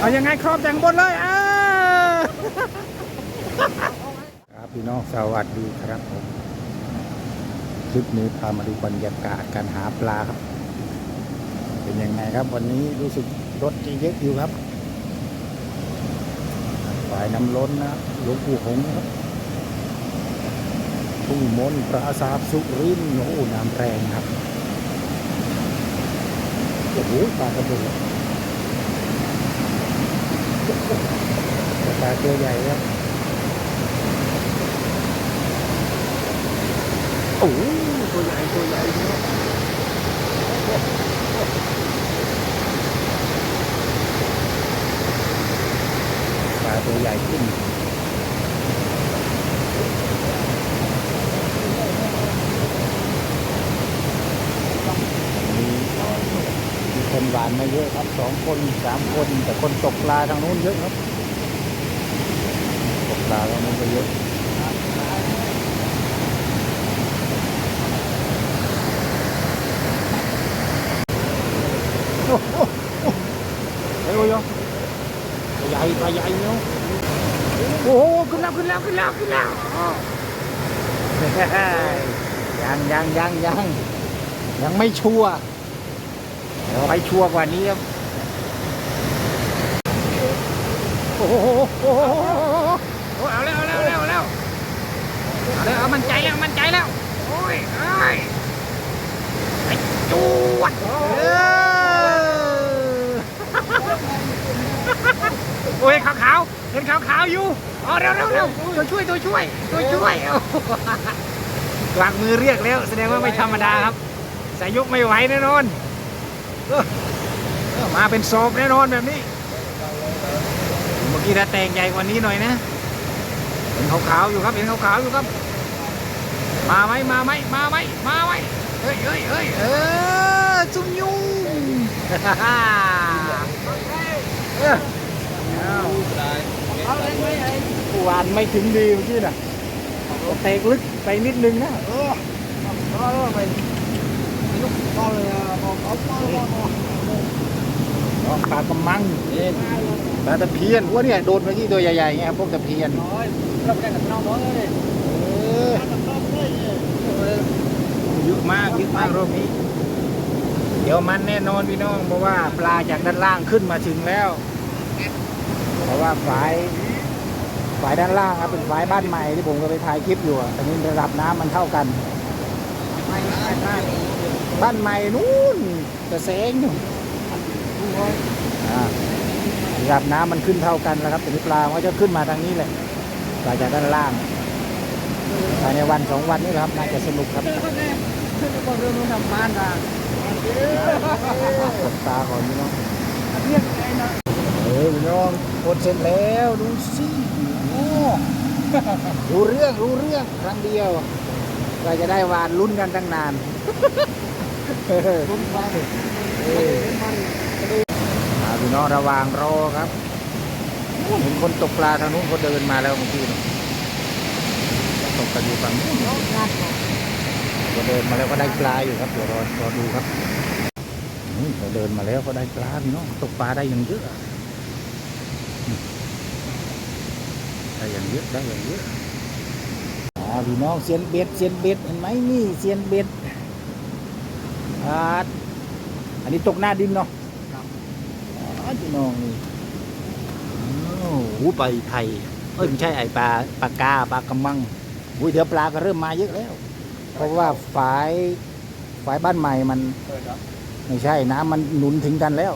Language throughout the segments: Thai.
เอายังไงครอบจากข้างบนเลยอ่าครับพี่น้องสวัสดีครับผมคลิปนี้พามาดูบรรยากาศการหาปลาครับ เป็นยังไงครับวันนี้รู้สึกรถจะเยอะอยู่ครับฝ่ายน้ำล้นนะหลวงปู่หงครับทุ่งมนปราสาทสุรินโอ้หน้ำแรงครับโอ้โหปลากระโดด ปลาตัวใหญ่ครับโอ้โหตัวใหญ่ตัวใหญ่เนาะ ปลาตัวใหญ่ขึ้น มีมี คนหวานมาเยอะครับสองคนสามคน แต่คนตกปลาทางนู้นเยอะครับ ตกปลาทางนู้นก็เยอะโอ้โหเฮ้ยโอ้ยตัวใหญ่ตัวใหญ่เนาะโอ้โหขึ้นแล้วขึ้นแล้วขึ้นแล้วขึ้นแล้วยยังยังยังยังยังไม่ชัวร์ เดี๋ยวไปชัวร์กว่านี้ครับ โอ้โหโอ้โหโอ้เอาแล้วเอาแล้วเอาแล้วเอาแล้วเอามันใจแล้วมันใจแล้ว โอ้ยเอ้ยไอ้จวดเออโอ้ยขาวขาวๆเห็นขาวขาวๆอยู่อ๋อเร็วเร็วเร็วตัวช่วยตัวช่วยตัวช่วยกวางมือเรียกแล้ว แสดงว่าไม่ธรรมดาครับสายยกไม่ไหวแน่นอน มาเป็นศพแน่นอนแบบนี้ เมื่อกี้ถ้าแต่งใหญ่กว่านี้หน่อยนะเห็นขาวๆอยู่ครับเห็นขาวๆอยู่ครับ มาไหมมาไหมมาไหมมาไหมเฮ้ยเฮ้ยเฮ้ยเออจุ่มยุ่งเออเอาหวานไม่ถึงดีเมื่อกี้น่ะเตกลึกไปนิดนึงนะเออเออไป ปลากระมังนี่ปลาตะเพียนว่าเนี่ยโดนเมื่อกี้ตัวใหญ่ๆไงครับพวกตะเพียนเออเยอะมากเยอะมากรอบนี้ เดี๋ยวมันแน่นอนพี่น้อง เพราะว่าปลาจากด้านล่างขึ้นมาถึงแล้ว เพราะว่าฝายฝายด้านล่างครับเป็นฝายบ้านใหม่ที่ผมก็ไปถ่ายคลิปอยู่อะตอนนี้ระดับน้ำมันเท่ากัน บ้านใหม่นู้นกระแสงอยู่อ่าระดับน้ำมันขึ้นเท่ากันแล้วครับแต่นี้ปลามันก็จะขึ้นมาทางนี้เลยปลาจากด้านล่างภายในวันสองวันนี้แหละครับน่าจะสนุกครับกดตาก่อนพี่น้องเออพี่น้องกดเสร็จแล้วดูสิโอ้รู้เรื่องรู้เรื่องครั้งเดียวเราจะได้วานลุ้นกันตั้งนาน ลุ้นไปมาพี่น้องระวางรอครับเห็นคนตกปลาทางนู้นเขาเดินมาแล้วเมื่อกี้ตกกันอยู่ฝั่งนู้นเขาเดินมาแล้วก็ได้ปลาอยู่ครับเดี๋ยวรอรอดูครับนี่เขาเดินมาแล้วเขาได้ปลาพี่น้องตกปลาได้อย่างเยอะได้อย่างเยอะได้อย่างเยอะพี่น้องเซียนเบ็ดเซียนเบ็ดเห็นไหมนี่เซียนเบ็ด อ่าอันนี้ตกหน้าดินเนาะอ๋อพี่น้องนี่โอ้โหปลาไทยเอ้ยไม่ใช่ไอปลาปลากาปลากระมังอุ้ยเดี๋ยวปลาก็เริ่มมาเยอะแล้ว เพราะว่าฝายฝายบ้านใหม่มันไม่ใช่น้ำมันหนุนถึงกันแล้ว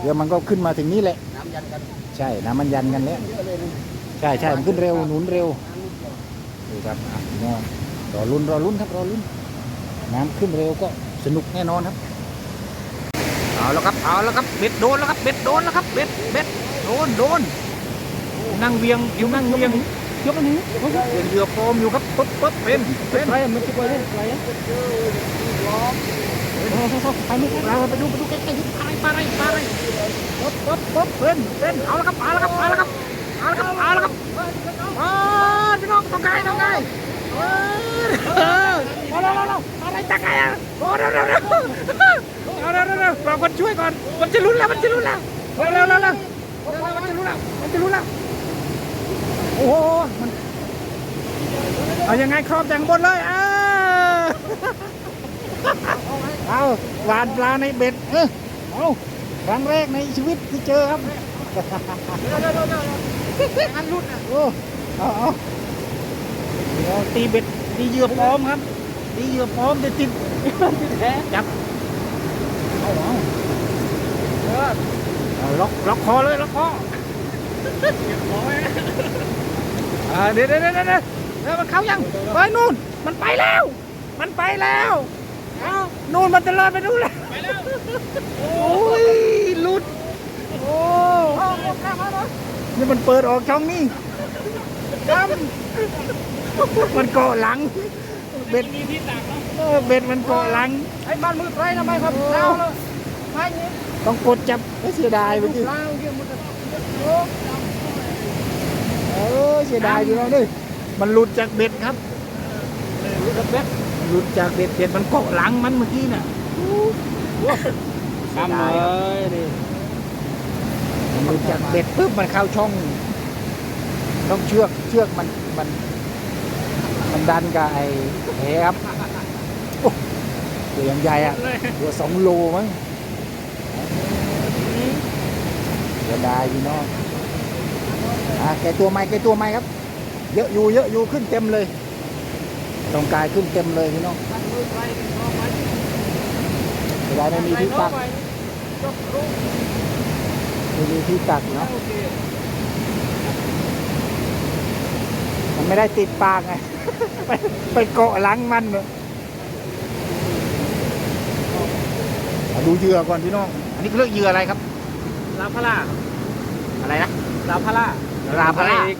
เดี๋ยวมันก็ขึ้นมาถึงนี้แหละน้ำยันกันใช่น้ำมันยันกันแล้วเยอะเลยนะใช่ใช่มันขึ้นเร็วหนุนเร็วดูครับอะพี่น้องรอลุ้นรอลุ้นครับรอลุ้นน้ำขึ้นเร็วก็ สนุกแน่นอนครับเอาแล้วครับเอาแล้วครับเบ็ดโดนแล้วครับเบ็ดโดนแล้วครับเบ็ดเบ็ดโดนโดนนั่งเวียงอยู่นั่งเวียงยกอันนี้เป็นเรือโฟมอยู่ครับปึ๊บปึ๊บเป็นเป็นไปมันจะไปเล่นไปอะไปไม่ไปไปดูไปดูใกล้ๆปลาอะไรปลาอะไรปลาอะไรปึ๊บปึ๊บปึ๊บเป็นเป็นเอาแล้วครับเอาแล้วครับเอาแล้วครับเอาแล้วครับเอาแล้วครับอ๋อพี่น้องต้องไกลต้องไกล เออเอาแล้วเอาแล้วอะไรตะไคร้อะโอ้เร็วเร็วเร็วเอาเร็วเร็วเร็วรอคนช่วยก่อน มันจะลุ้นแล้ว มันจะลุ้นแล้วเร็วเร็วเร็วเร็วโอ้มันจะรู้แล้ว มันจะรู้แล้ว โอ้โห มันเอายังไงครอบจากข้างบนเลยเออเอาหวานปลาในเบ็ด เออเอาครั้งแรกในชีวิตที่เจอครับอันรุดอะโอ้เอาเอาเดี๋ยว ตีเบ็ดตีเหยื่อปลอมครับตีเหยื่อปลอมจะติดแท้จับเอาเอาเออเอาล็อกล็อกคอเลยล็อกคออ่าเดี๋ยวเดี๋ยวเดี๋ยวเดี๋ยวเดี๋ยวมันเข้ายังเฮ้ยนู่นมันไปแล้ว มันไปแล้วเอานู่นมันจะลอยไปนู่นแล้วไปแล้วโอ้ยหลุดโอ้เอาหมดข้ามมาเนาะนี่มันเปิดออกช่องนี่ข้า มมันเกาะหลัง เบ็ดมีที่ตักเนาะเออเบ็ดมันเกาะหลังไอ้บ้านมือไฟทำไมครับเราเลยไฟนี้ต้องกดจับเอ้ยเสียดายเมื่อกี้เราเกี่ยวมันจะโอ้เออเสียดายอยู่แล้วนี่มันหลุดจากเบ็ดครับรู้กับเบ็ดหลุดจากเบ็ดเบ็ดมันเกาะหลังมันเมื่อกี้น่ะทำเลยนี่มันหลุดจากเบ็ดปุ๊บมันเข้าช่องต้องเชือกเชือกมันมัน มันดันกับไอ้แหครับตัวยังใหญ่อะตัวสองโลมั้งเสียดายพี่น้องอะแกตัวใหม่แกตัวใหม่ครับ เยอะอยู่เยอะอยู่ขึ้นเต็มเลยตรงกายขึ้นเต็มเลยพี่น้องบ้านมือไฟรอไว้เสียดาไม่มีที่ตักจบรู้ไม่มีที่ตักเนาะ โอเค มัน ไม่ได้ติดปากไง ไปไปเกาะหลังมันเนอะมาดูเหยื่อก่อนพี่น้อง อันนี้เขาเรียกเหยื่ออะไรครับ ลาพาร่าอะไรนะ ลาพาร่าลาพาร่าอีก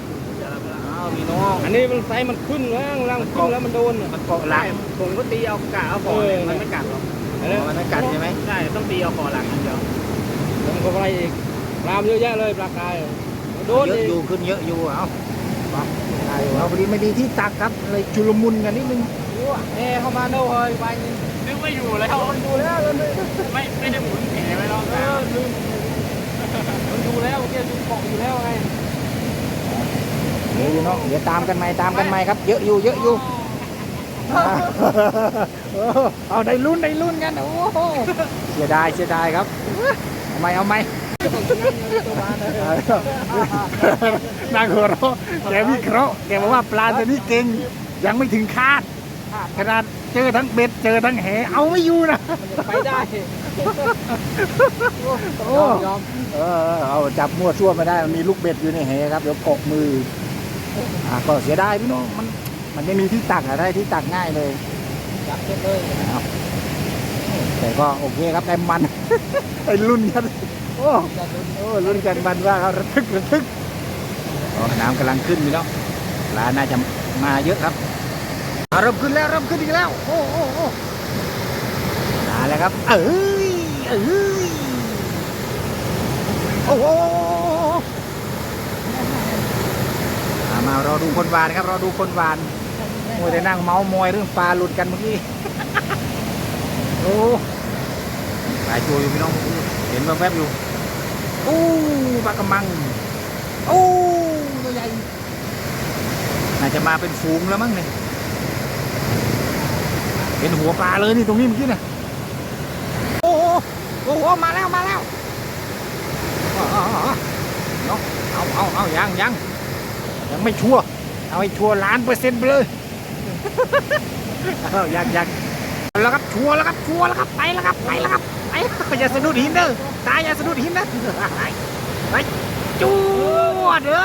อ้าวพี่น้องอันนี้มันไซส์มันขึ้นแล้วลังขึ้นแล้วมันโดนมันเกาะหลังผมก็ตีเอากะเอาคอเลยมันไม่กัดหรอกอ๋อมันไม่กัดใช่ไหมใช่ต้องตีเอาคอหลังอันเดียวแล้วมันก็ไปอีกปลามเยอะแยะเลยปลากายโดนเยอะอีกอยู่ขึ้นเยอะอยู่เอาไปได้อยู่ เอาพอดีไม่ดีที่ตักครับเลยชุลมุนกันนิดนึงแห่เข้ามาเน่าเลยไปนี่นึกไม่อยู่แล้วมันอยู่แล้วมันไม่ไม่ได้หมุนแผลไปหรอกเออลืมมันดูแล้วเมื่อกี้ดูเกาะอยู่แล้วไงเดี๋ยวพี่น้องเดี๋ยวตามกันใหม่ตามกันใหม่ครับ เยอะอยู่เยอะอยู่อ่าเออเอาได้ลุ้นได้ลุ้นกันโอ้โหเสียดายเสียดายครับเอาไหมเอาไหม นางหัวเราะแกวิเคราะห์แกบอกว่าปลาตัวนี้เก่งยังไม่ถึงคาด ขนาดเจอทั้งเบ็ดเจอทั้งแหเอาไม่อยู่นะไปได้โอ้เออเอาจับมั่วซั่วไม่ได้มันมีลูกเบ็ดอยู่ในแหครับเดี๋ยวเกาะมืออ่าก็เสียดายพี่น้องมันมันไม่มีที่ตักอะไรที่ตักง่ายเลยจับเก็บเลยเอาแต่ก็โอเคครับได้มันไอ้รุ่นกัน โอ้โอ้รุ่นกันมันว่าเขาระทึกระทึกอ๋อน้ำกำลังขึ้นอยู่แล้วปลาน่าจะมาเยอะครับอ่าเริ่มขึ้นแล้วเริ่มขึ้นอีกแล้ว โอ้โอ้โอ้มาแล้วครับ เอ้ยเอ้ยโอ้โหอ่ามารอดูคนหวานครับรอดูคนหวานมวยแต่นั่งเมาส์มอยเรื่องปลาหลุดกันเมื่อกี้โอ้ปลายตัวอยู่พี่น้องเห็นแวบๆอยู่ โอ้ปลากระมัง โอ้ตัวใหญ่น่าจะมาเป็นฝูงแล้วมั้งเนี่ยเห็นหัวปลาเลยนี่ตรงนี้เมื่อกี้น่ะโอ้โหโอ้โหมาแล้วมาแล้วเอาเอาเอาเอาเอายังยังยังไม่ชัวร์เอาให้ชัวร์ล้านเปอร์เซ็นต์ไปเลยเอายังยังแล้วครับชัวร์แล้วครับชัวร์แล้วครับไปแล้วครับไปแล้วครับไปแล้วอย่าสะดุดหินเด้อ ตายอย่าสะดุดหินนะไปไปจูดเด้อ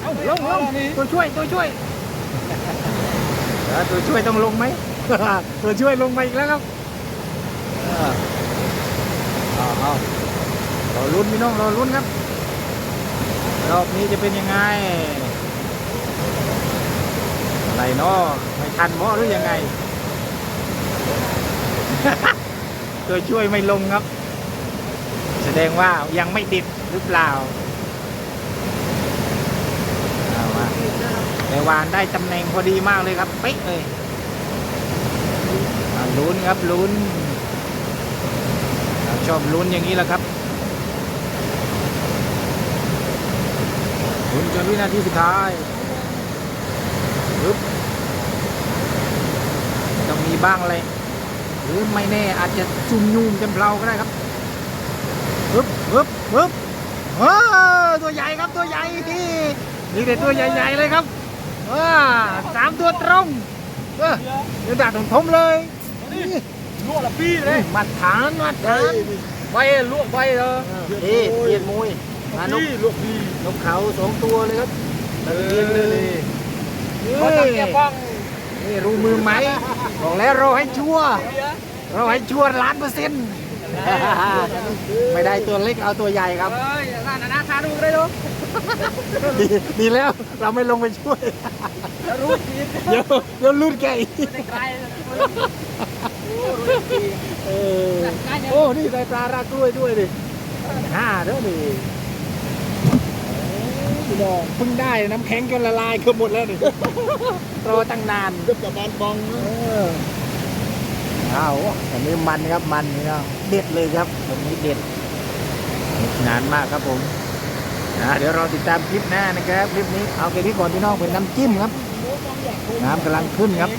เอาลงลงตัวช่วยตัวช่วยเออตัวช่วยต้องลงไหมตัวช่วยลงไปอีกแล้วครับเออเอาเอารอลุ้นพี่น้องรอลุ้นครับรอบนี้จะเป็นยังไงอะไรเนาะไม่ทันหมอหรือยังไง ตัวช่วยไม่ลงครับแส ดงว่ายังไม่ดิดหรือเปล่าเอวะแต่วานได้ตำแหน่งพอดีมากเลยครับเป๊ะเลยลุ้นครับลุ้นชอบลุ้นอย่างนี้แหละครับลุ้นจนวินาทีสุดท้ายปึ๊บต้องมีบ้างเลย หรือไม่แน่อาจจะซุ่มยุ่มจนเพลาก็ได้ครับ ปึ๊บปึ๊บปึ๊บเออตัวใหญ่ครับตัวใหญ่นี่นี่แต่ตัวใหญ่ๆเลยครับว้าสามตัวตรงเออเดี๋ยวด่าถึงทมเลยนี่ลวกละปี้เลยมาฐานมาฐานใบลวกใบเออนี่เปลี่ยนมวยมานกปี้ลวกปี้นกเขาสองตัวเลยครับเอเปลี่ยนเลยเขาตั้งแกป้องนี่รู้มือไหมบอกแล้วเราให้ชัวร์เราให้ชัวร์ล้านเปอร์เซ็นต์ ไม่ได้ตัวเล็กเอาตัวใหญ่ครับเฮ้ยร้านอาณาชาดูได้ดูดีดีแล้วเราไม่ลงไปช่วย รู้จีนเดี๋ยวเดี๋ยวลุ้นแกอีกไม่ไกลเออโอ้นี่ใส่ปลารากกล้วยด้วยดิห้าเด้อดิพี่น้องเพิ่งได้น้ำแข็งจนละลายเกือบหมดแล้วนี่รอตั้งนานเกือบจะบานบองเออเอาอันนี้มันครับมันนี่เนาะเด็ดเลยครับตรงนี้เด็ดนานมากครับผมนะเดี๋ยวเราติดตามคลิปหน้านะครับคลิปนี้เอาแค่นี้ก่อนพี่น้องเป็นน้ำจิ้มครับ น้ำกำลังขึ้นครับ